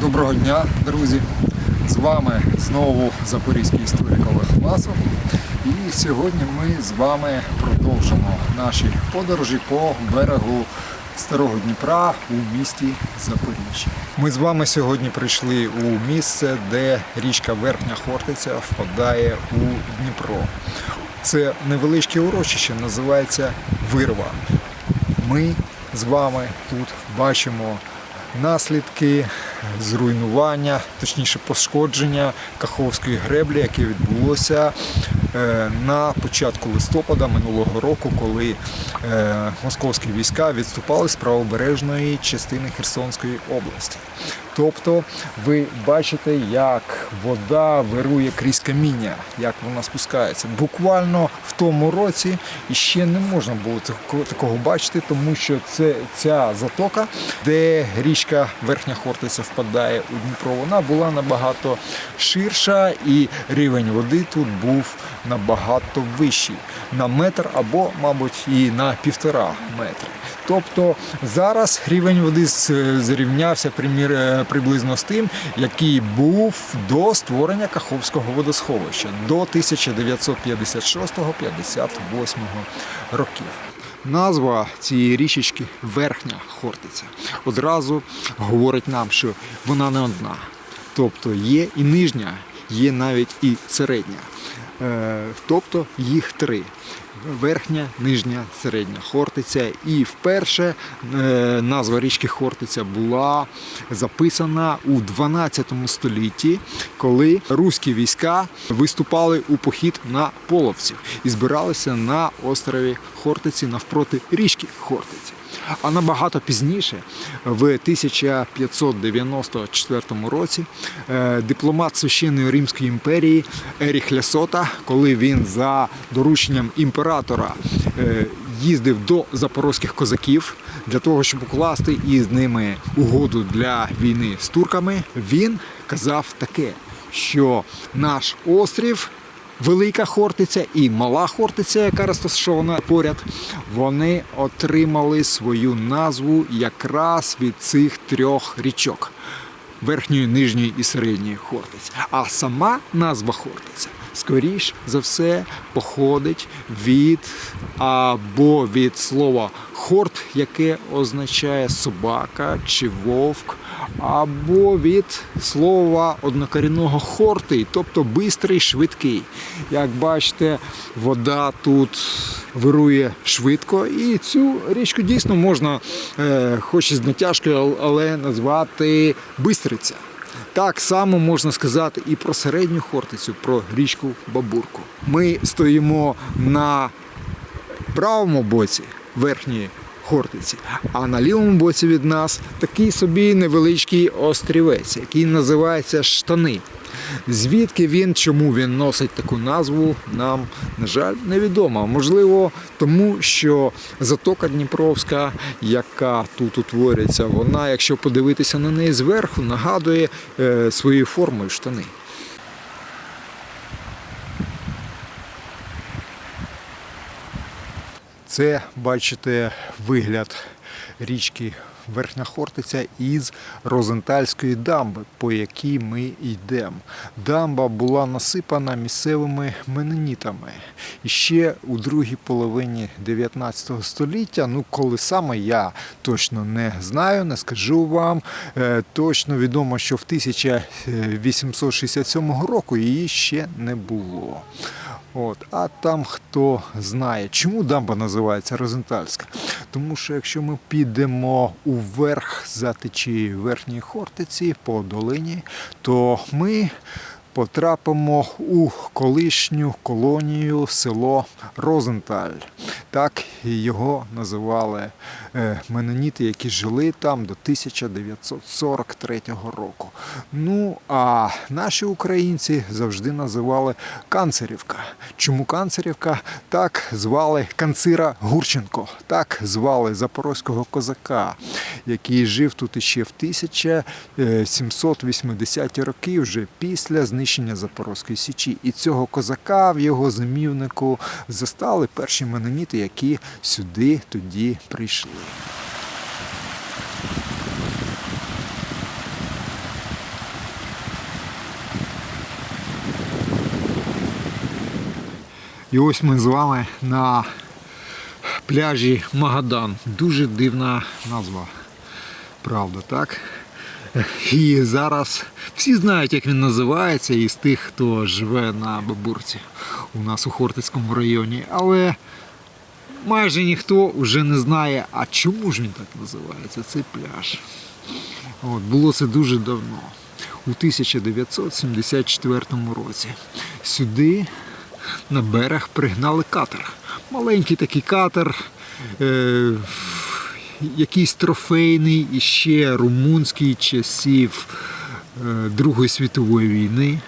Доброго дня, друзі! З вами знову запорізький історик Олег Власов. І сьогодні ми з вами продовжимо наші подорожі по берегу Старого Дніпра у місті Запоріжжя. Ми з вами сьогодні прийшли у місце, де річка Верхня Хортиця впадає у Дніпро. Це невеличке урочище, називається Вирва. Ми з вами тут бачимо наслідки зруйнування, точніше пошкодження Каховської греблі, яке відбулося е, на початку листопада минулого року, коли е, московські війська відступали з правобережної частини Херсонської області. Тобто ви бачите, як вода вирує крізь каміння, як вона спускається. Буквально в тому році іще не можна було такого бачити, тому що це ця затока, де річка Верхня Хортиця впадає у Дніпро, вона була набагато ширша, і рівень води тут був набагато вищий на метр або, мабуть, і на півтора метри. Тобто зараз рівень води зрівнявся е, приблизно з тим, який був до створення Каховського водосховища до 1956-58 років. Назва цієї річечки Верхня Хортиця. Одразу говорить нам, що вона не одна. Тобто є і нижня, є навіть і середня. Е, Тобто їх три. Верхня, нижня, середня Хортиця. І вперше е, назва річки Хортиця була записана у 12 столітті, коли руські війська виступали у похід на половців і збиралися на острові Хортиці навпроти річки Хортиці. А набагато пізніше, в 1594 році, е, дипломат Священної Римської імперії Еріх Лясота, коли він за дорученням імператора е, їздив до запорозьких козаків для того, щоб укласти із ними угоду для війни з турками, він казав таке, що наш острів Велика Хортиця і Мала Хортиця, яка розташована поряд, вони отримали свою назву якраз від цих трьох річок верхньої, нижньої і середньої Хортиці. А сама назва Хортиця, скоріш за все, походить від або від слова хорт, яке означає собака чи вовк, або від слова однокорінного хортий, тобто бистрий, швидкий. Як бачите, вода тут вирує швидко, і цю річку дійсно можна, е, хоч і з натяжкою, але назвати Бистриця. Так само можна сказати і про середню Хортицю, про річку Бабурку. Ми стоїмо на правому боці верхньої Хортиці, а на лівому боці від нас такий собі невеличкий острівець, який називається Штани. Звідки він, чому він носить таку назву, нам, на жаль, невідомо. Можливо, тому що затока Дніпровська, яка тут утворюється, вона, якщо подивитися на неї зверху, нагадує е, своєю формою штани. Це, бачите, вигляд річки Верхня Хортиця із Розентальської дамби, по якій ми йдемо. Дамба була насипана місцевими менонітами. І ще у другій половині 19 століття, ну коли саме я точно не знаю, не скажу вам. Е, Точно відомо, що в 1867 року її ще не було. От. А там хто знає, чому дамба називається Розентальська? Тому що якщо ми підемо уверх за течією верхньої Хортиці по долині, то ми потрапимо у колишню колонію село Розенталь. Так його називали е, меноніти, які жили там до 1943 року. Ну а наші українці завжди називали Канцерівка. Чому Канцерівка? Так звали Канцира Гурченко, так звали запорозького козака, який жив тут іще в 1780-ті роки, вже після знищення Запорозької Січі. І цього козака в його зимівнику застали перші меноніти, які сюди тоді прийшли. І ось ми з вами на пляжі Магадан. Дуже дивна назва. Правда, так? І зараз всі знають, як він називається, із тих, хто живе на Бабурці у нас у Хортицькому районі. Але майже ніхто вже не знає, а чому ж він так називається, цей пляж. От, було це дуже давно, у 1974 році. Сюди на берег пригнали катер. Маленький такий катер, е, якийсь трофейний і ще румунський часів е, Другої світової війни.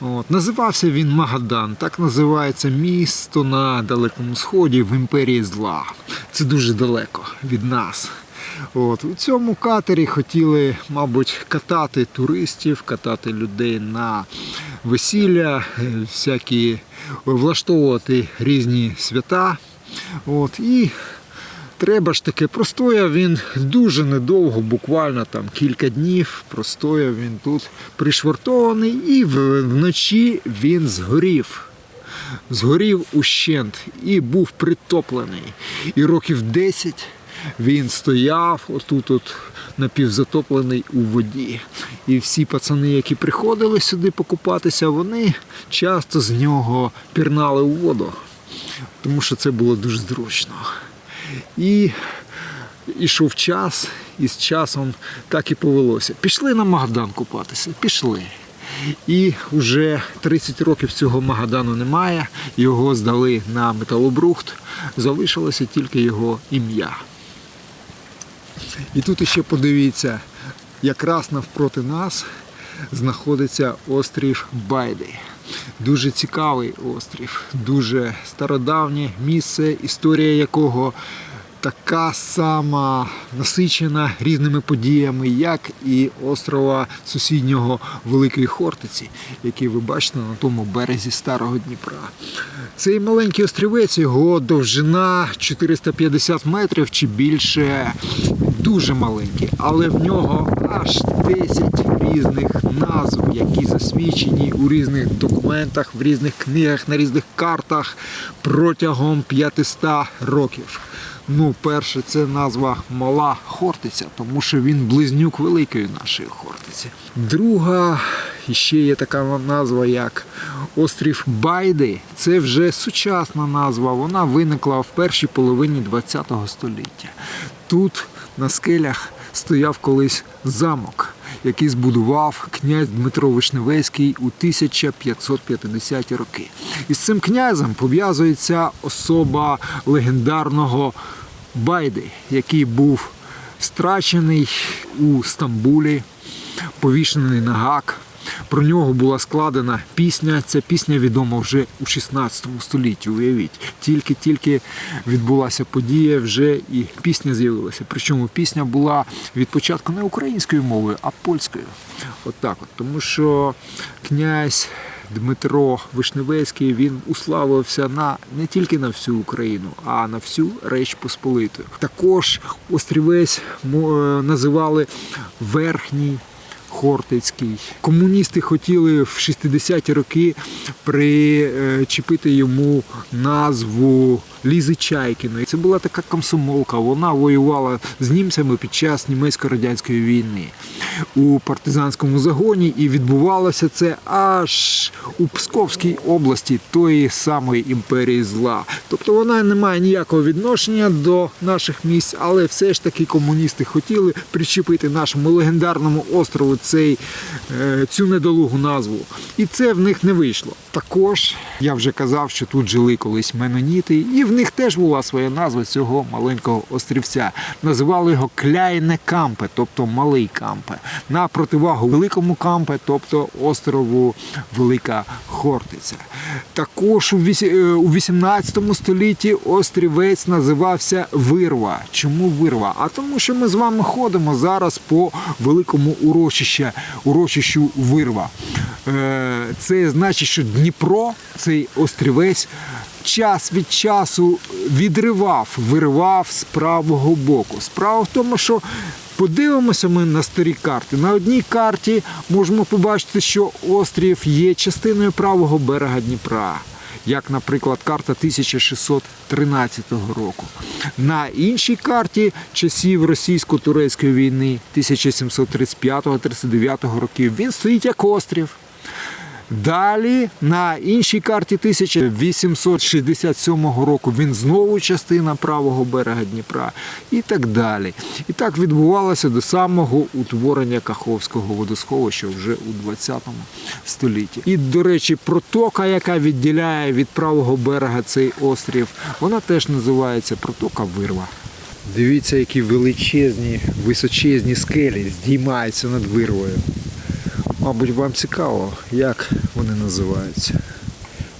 От. Називався він Магадан. Так називається місто на Далекому Сході в імперії зла. Це дуже далеко від нас. От. У цьому катері хотіли, мабуть, катати туристів, катати людей на весілля, е, всякі влаштовувати різні свята. От. І Треба ж таки, простояв він дуже недовго, буквально там кілька днів. Простояв він тут пришвартований, і вночі він згорів. Згорів ущент і був притоплений. І років 10 він стояв отут, от напівзатоплений у воді. І всі пацани, які приходили сюди покупатися, вони часто з нього пірнали у воду, тому що це було дуже зручно. І ішов час, і з часом так і повелося. Пішли на Магадан купатися, пішли. І вже 30 років цього Магадану немає. Його здали на металобрухт, залишилося тільки його ім'я. І тут іще подивіться, якраз навпроти нас знаходиться острів Байди. Дуже цікавий острів, дуже стародавнє місце, історія якого така сама насичена різними подіями, як і острова сусіднього Великої Хортиці, який ви бачите на тому березі Старого Дніпра. Цей маленький острівець, його довжина 450 метрів чи більше, дуже маленький, але в нього аж 10 різних назв, які засвідчені у різних документах, в різних книгах, на різних картах протягом 500 років. Ну, перше, це назва Мала Хортиця, тому що він близнюк великої нашої Хортиці. Друга, ще є така назва, як острів Байди. Це вже сучасна назва. Вона виникла в першій половині ХХ століття. Тут на скелях стояв колись замок, який збудував князь Дмитро Вишневецький у 1550-ті роки. І з цим князем пов'язується особа легендарного Байди, який був страчений у Стамбулі, повішений на гак. Про нього була складена пісня. Ця пісня відома вже у 16 столітті. Уявіть, тільки-тільки відбулася подія, вже і пісня з'явилася. Причому пісня була від початку не українською мовою, а польською. От так от. Тому що князь Дмитро Вишневецький він уславився на не тільки на всю Україну, а на всю Реч Посполиту. Також острівець е, називали Верхній. Хортицький. Комуністи хотіли в 60-ті роки причепити йому назву Лізи Чайкіної. Це була така комсомолка. Вона воювала з німцями під час німецько-радянської війни у партизанському загоні, і відбувалося це аж у Псковській області тої самої імперії зла. Тобто вона не має ніякого відношення до наших місць, але все ж таки комуністи хотіли причепити нашому легендарному острову цей, е, цю недолугу назву. І це в них не вийшло. Також я вже казав, що тут жили колись меноніти, і в них теж була своя назва цього маленького острівця. Називали його Кляйне Кампе, тобто Малий Кампе, на противагу Великому Кампе, тобто острову Велика Хортиця. Також у вісі- е, 18 столітті острівець називався Вирва. Чому Вирва? А тому, що ми з вами ходимо зараз по великому урочищу, урочищу Вирва. Е, Це значить, що Дніпро, цей острівець, час від часу відривав, виривав з правого боку. Справа в тому, що подивимося ми на старі карти. На одній карті можемо побачити, що острів є частиною правого берега Дніпра. Як, наприклад, карта 1613 року. На іншій карті часів російсько-турецької війни 1735-39 років він стоїть як острів. Далі на іншій карті 1867 року він знову частина правого берега Дніпра і так далі. І так відбувалося до самого утворення Каховського водосховища вже у 20 столітті. І, до речі, протока, яка відділяє від правого берега цей острів, вона теж називається протока Вирва. Дивіться, які величезні, височезні скелі здіймаються над вирвою. Мабуть, вам цікаво, як вони називаються.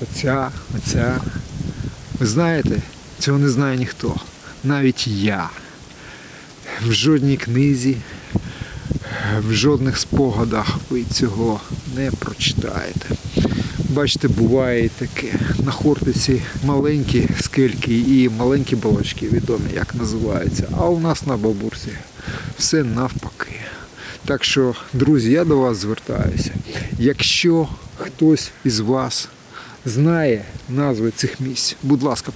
Оця, оця. Ви знаєте, цього не знає ніхто. Навіть я. В жодній книзі, в жодних спогадах ви цього не прочитаєте. Бачите, буває таке. На Хортиці маленькі скельки і маленькі балачки, відомі, як називаються. А у нас на Бабурці все навпаки. Так що, друзі, я до вас звертаюся. Якщо хтось із вас знає назви цих місць, будь ласка,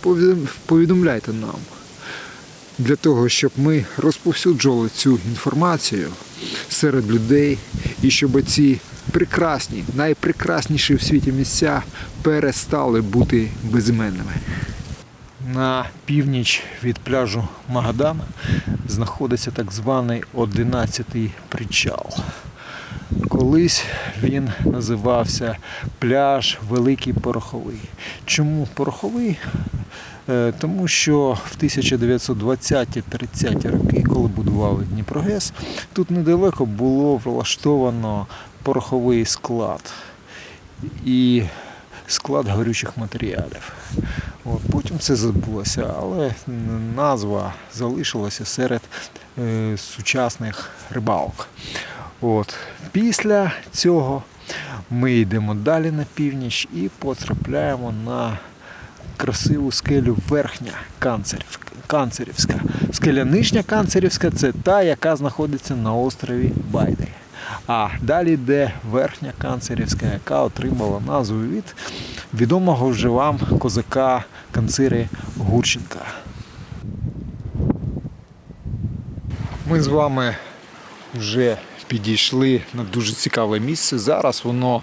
повідомляйте нам. Для того, щоб ми розповсюджували цю інформацію серед людей і щоб ці прекрасні, найпрекрасніші в світі місця перестали бути безіменними. На північ від пляжу Магадан знаходиться так званий 11-й причал. Колись він називався пляж Великий Пороховий. Чому пороховий? Е, Тому що в 1920-30 роки, коли будували Дніпрогес, тут недалеко було влаштовано пороховий склад і склад горючих матеріалів. От, потім це забулося, але назва залишилася серед е, сучасних рибалок. От. Після цього ми йдемо далі на північ і потрапляємо на красиву скелю верхня Канцерівська. Скеля нижня Канцерівська це та, яка знаходиться на острові Байди. А далі йде верхня Канцерівська, яка отримала назву від відомого вже вам козака Канцири Гурченка. Ми з вами вже підійшли на дуже цікаве місце. Зараз воно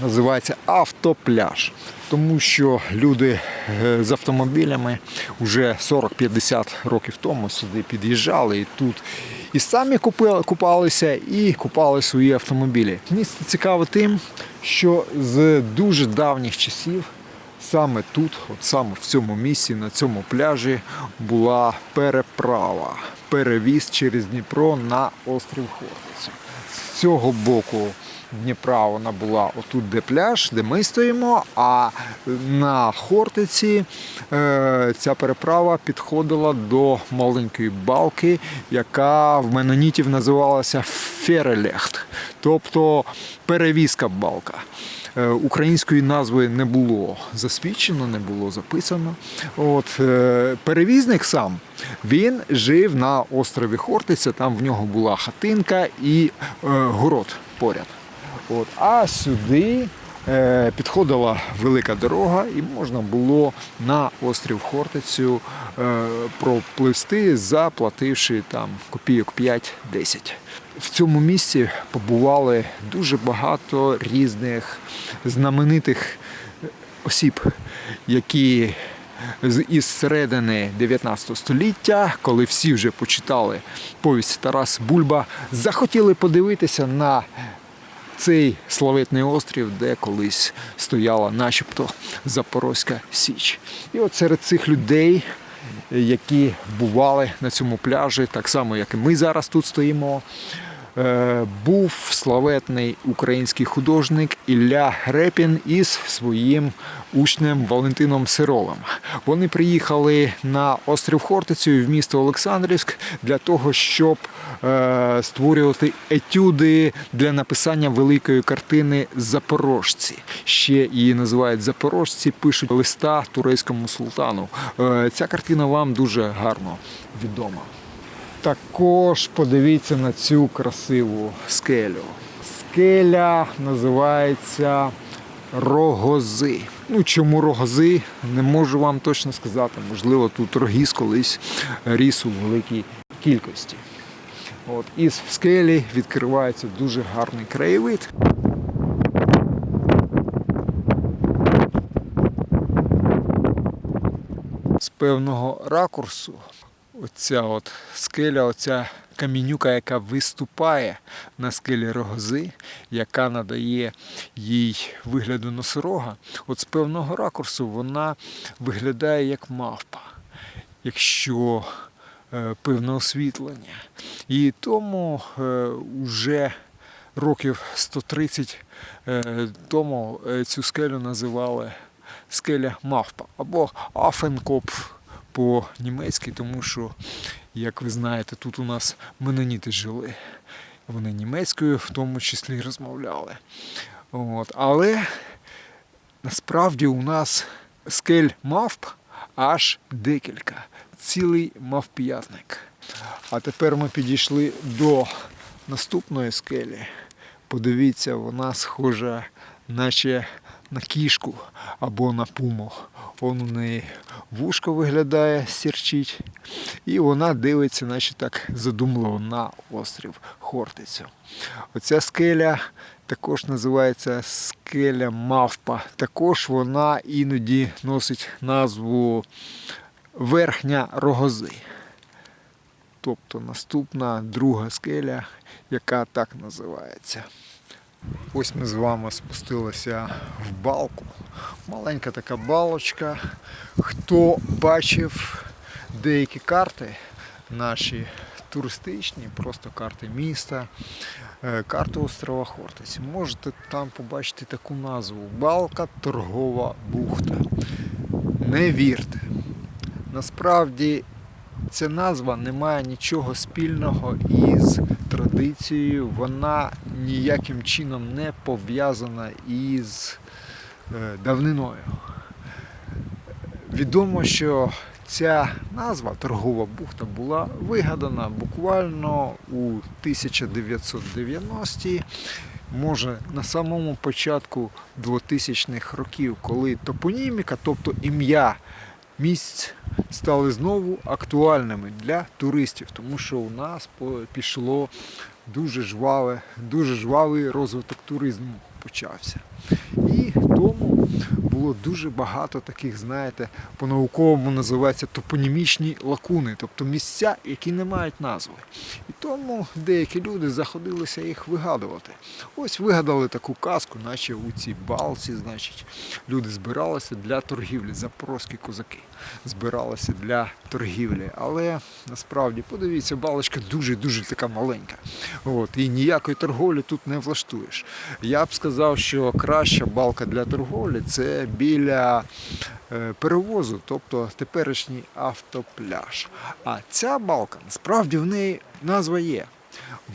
називається автопляж, тому що люди е, з автомобілями вже 40-50 років тому сюди під'їжджали і тут і самі купили, купалися, і купали свої автомобілі. Місто цікаво тим, що з дуже давніх часів саме тут, от саме в цьому місці, на цьому пляжі, була переправа, перевіз через Дніпро на острів Хортиць З цього боку Дніпра вона була отут, де пляж, де ми стоїмо, а на Хортиці е, ця переправа підходила до маленької балки, яка в менонітів називалася Ферелехт, тобто перевізка балка. Е, Української назви не було засвідчено, не було записано. От, е, перевізник сам він жив на острові Хортиця, там в нього була хатинка і город поряд. От, а сюди е, підходила велика дорога, і можна було на острів Хортицю е, пропливсти, заплативши там копійок 5-10. В цьому місці побували дуже багато різних знаменитих осіб, які із середини 19 століття, коли всі вже почитали повість Тарас Бульба, захотіли подивитися на цей славетний острів, де колись стояла начебто Запорозька Січ. І от серед цих людей, які бували на цьому пляжі, так само як і ми зараз тут стоїмо, е, був славетний український художник Ілля Грепін із своїм учнем Валентином Сиролем. Вони приїхали на острів Хортицю в місто Олександрівськ для того, щоб створювати етюди для написання великої картини Запорожці. Ще її називають Запорожці, пишуть листа турецькому султану. Е, ця картина вам дуже гарно відома. Також подивіться на цю красиву скелю. Скеля називається Рогози. Ну, чому рогози, не можу вам точно сказати. Можливо, тут рогіз колись ріс у великій кількості. От, із скелі відкривається дуже гарний краєвид. З певного ракурсу оця от скеля, оця камінюка, яка виступає на скелі рогози, яка надає їй вигляду носорога, от з певного ракурсу вона виглядає як мавпа, якщо певне освітлення. І тому е, вже років 130 е, тому е, цю скелю називали скеля мавпа або Афенкопф по-німецьки, тому що, як ви знаєте, тут у нас меноніти жили. Вони німецькою в тому числі розмовляли. От. Але насправді у нас скель мавп аж декілька, цілий мавп'ятник. А тепер ми підійшли до наступної скелі. Подивіться, вона схожа, наче на кішку або на пуму. Он у неї вушко виглядає, сірчить, і вона дивиться, наче так задумливо на острів Хортицю. Оця скеля також називається скеля Мавпа. Також вона іноді носить назву Верхня Рогози. Тобто наступна друга скеля, яка так називається. Ось ми з вами спустилися в балку. Маленька така балочка. Хто бачив деякі карти наші туристичні, просто карти міста, е, карту острова Хортиці, можете там побачити таку назву Балка Торгова бухта. Не вірте. Насправді ця назва не має нічого спільного із традицією, вона ніяким чином не пов'язана із е, давниною. Відомо, що ця назва торгова бухта була вигадана буквально у 1990-ті, може на самому початку 2000-х років, коли топоніміка, тобто ім'я місць стали знову актуальними для туристів, тому що у нас пішло дуже жваве, дуже жвавий розвиток туризму почався. І тому було дуже багато таких, знаєте, по-науковому називається топонімічні лакуни, тобто місця, які не мають назви. І тому деякі люди заходилися їх вигадувати. Ось вигадали таку казку, наче у цій балці, значить, люди збиралися для торгівлі, запорозькі козаки збиралися для торгівлі. Але насправді, подивіться, балочка дуже-дуже така маленька. От, і ніякої торговлі тут не влаштуєш. Я б сказав, що краща балка для торговлі це біля е, перевозу, тобто теперішній автопляж. А ця балка, насправді в неї назва є.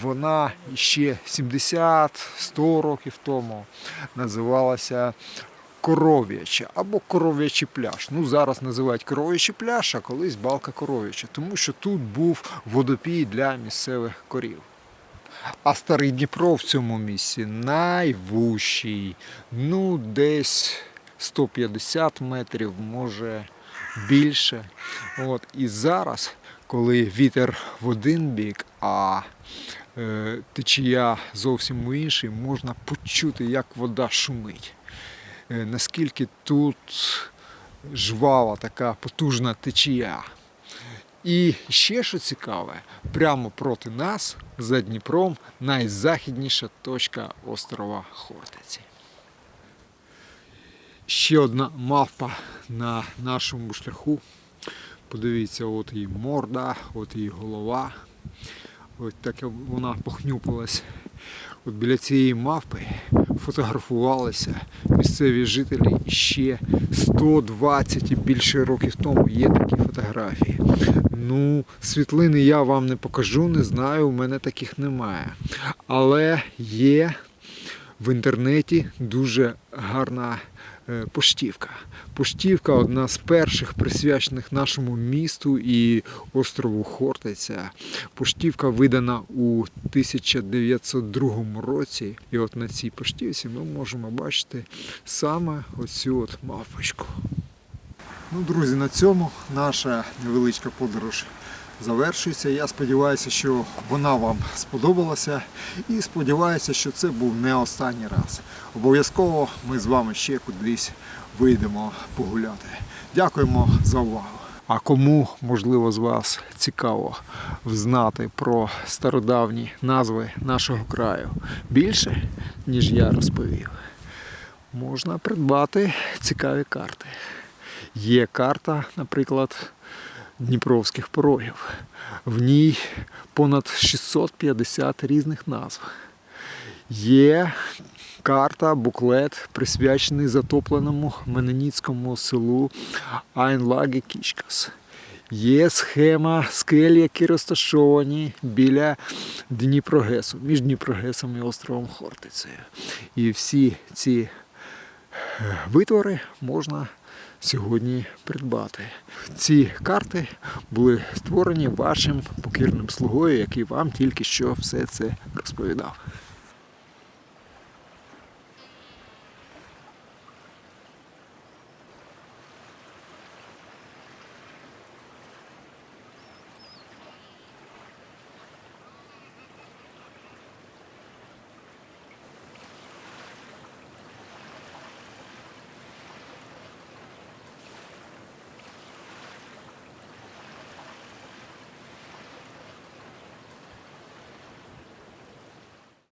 Вона ще 70-100 років тому називалася Коров'яча або коров'ячий пляж. Ну зараз називають коров'ячий пляж, а колись балка коров'яча, тому що тут був водопій для місцевих корів. А старий Дніпро в цьому місці найвущий, ну десь 150 метрів, може більше. От. І зараз, коли вітер в один бік, а е, течія зовсім у інший, можна почути, як вода шумить. Е, наскільки тут жвава така потужна течія. І ще що цікаве, прямо проти нас, за Дніпром, найзахідніша точка острова Хортиці. Ще одна мавпа на нашому шляху. Подивіться, от її морда, от її голова. Ось так вона похнюпилась. От біля цієї мавпи фотографувалися місцеві жителі ще 120 і більше років тому. Є такі фотографії. Ну, світлини я вам не покажу, не знаю, у мене таких немає. Але є в інтернеті дуже гарна Поштівка. Поштівка одна з перших присвячених нашому місту і острову Хортиця. Поштівка видана у 1902 році. І от на цій поштівці ми можемо бачити саме оцю от мавпочку. Ну, друзі, на цьому наша невеличка подорож завершується. Я сподіваюся, що вона вам сподобалася. І сподіваюся, що це був не останній раз. Обов'язково ми з вами ще кудись вийдемо погуляти. Дякуємо за увагу. А кому, можливо, з вас цікаво взнати про стародавні назви нашого краю більше, ніж я розповів, можна придбати цікаві карти. Є карта, наприклад, Дніпровських порогів. В ній понад 650 різних назв. Є карта, буклет, присвячений затопленому меноніцькому селу Айнлагі Кічкас. Є схема скель, які розташовані біля Дніпрогесу, між Дніпрогесом і островом Хортицею. І всі ці витвори можна сьогодні придбати. Ці карти були створені вашим покірним слугою, який вам тільки що все це розповідав.